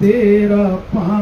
तेरा पान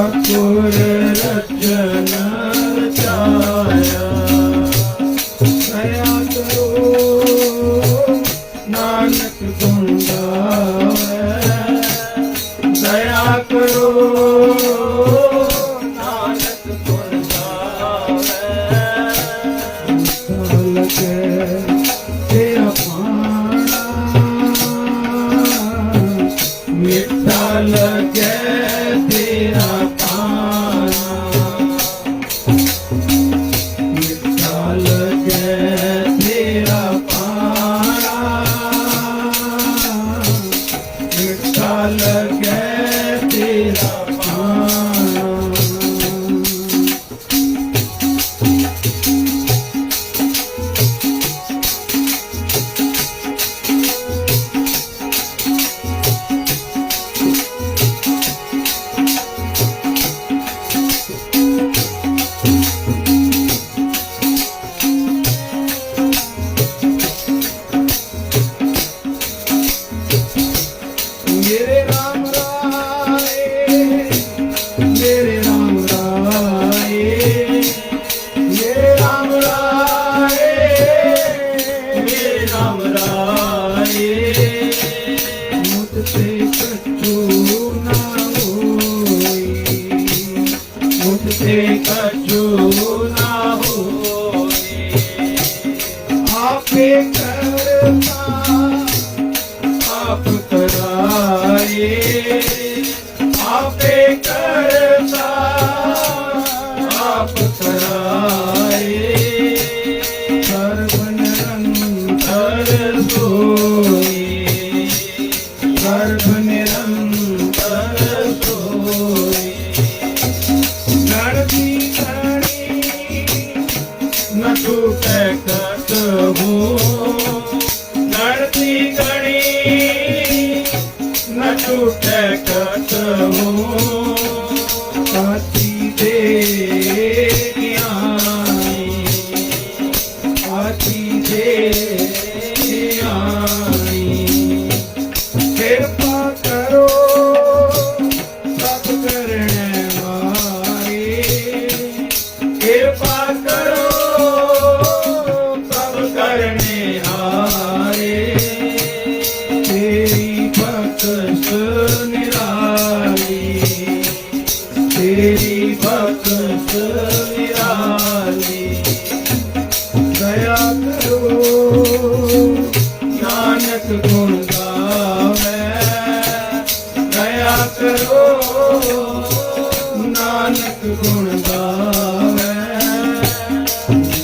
ਠਾਕੁਰ ਰਚਨ ਚਾਇਆ ਦਇਆ ਕਰੋ ਨਾਨਕ ਗੁਣ ਗਾਵੇ ਦਇਆ ਕਰੋ ਨਾਨਕ ਗੁਣ ਗਾਵੇ ਨਾਨਕ Alaka ਤੇ ਕਛੂ ਨਾ ਹੋਏ ਆਪੇ ਕਰਤਾ ਆਪ ਕਰਾਏ ਆਪੇ ਕਰਤਾ ਨ ਟੂਟੈ ਕਤਹੂ ਗਣਤੀ ਗਣੀ ਨ ਟੂਟੈ ਕਤਹੂ ਸਾਚੀ ਦੇ ਗਿਆਨੀ ਆਚੀ ਬਖਸ਼ ਨਿਰਾਲੀ ਦਇਆ ਕਰੋ ਨਾਨਕ ਗੁਣ ਗਾਵੇ ਦਇਆ ਕਰੋ ਨਾਨਕ ਗੁਣ ਗਾਵੇ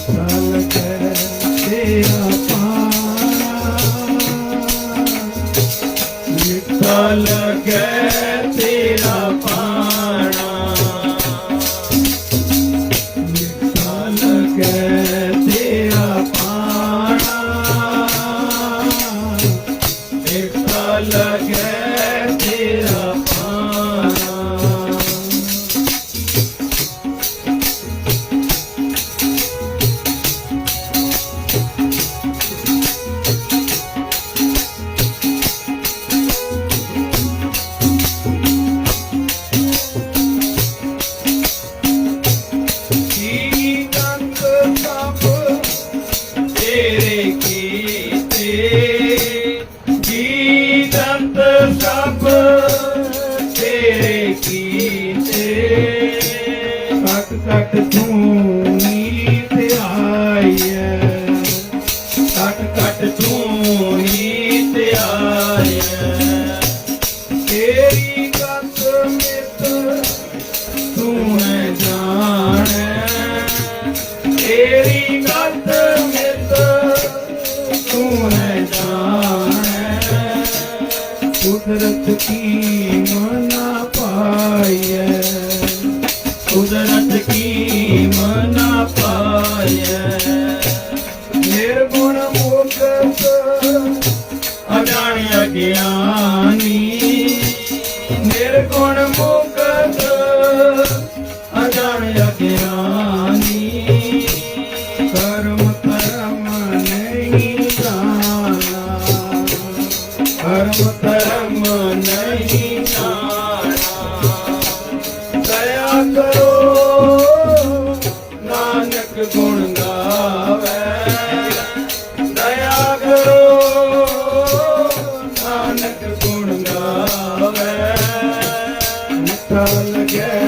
ਚਲ ਕੇ ਤੇਰਾ ਪਾਣਾ ਨਿਕਲ ਕੇ ਕਟ ਕਟ ਤੂੰ ਨੀਤ ਆਈਐ ਕਟ ਕਟ ਤੂੰ ਤੇ ਆਇਆ ਤੇਰੀ ਗਤ ਮਿਤ ਤੂੰ ਹੈ ਜਾਣੈ। ਤੇਰੀ ਗਤ ਮਿਤ ਤੂੰ ਹੈ ਜਾਣੈ। ਕੁਦਰਤ ਕੀ ਮਨਾ ਕੁਦਰਤ ਕੀ ਮਨਾ ਪਾਈਐ ਨਿਰਗੁਣ ਮੁਕਤ ਅਜਾਣ ਅਗਿਆਨੀ Girl again.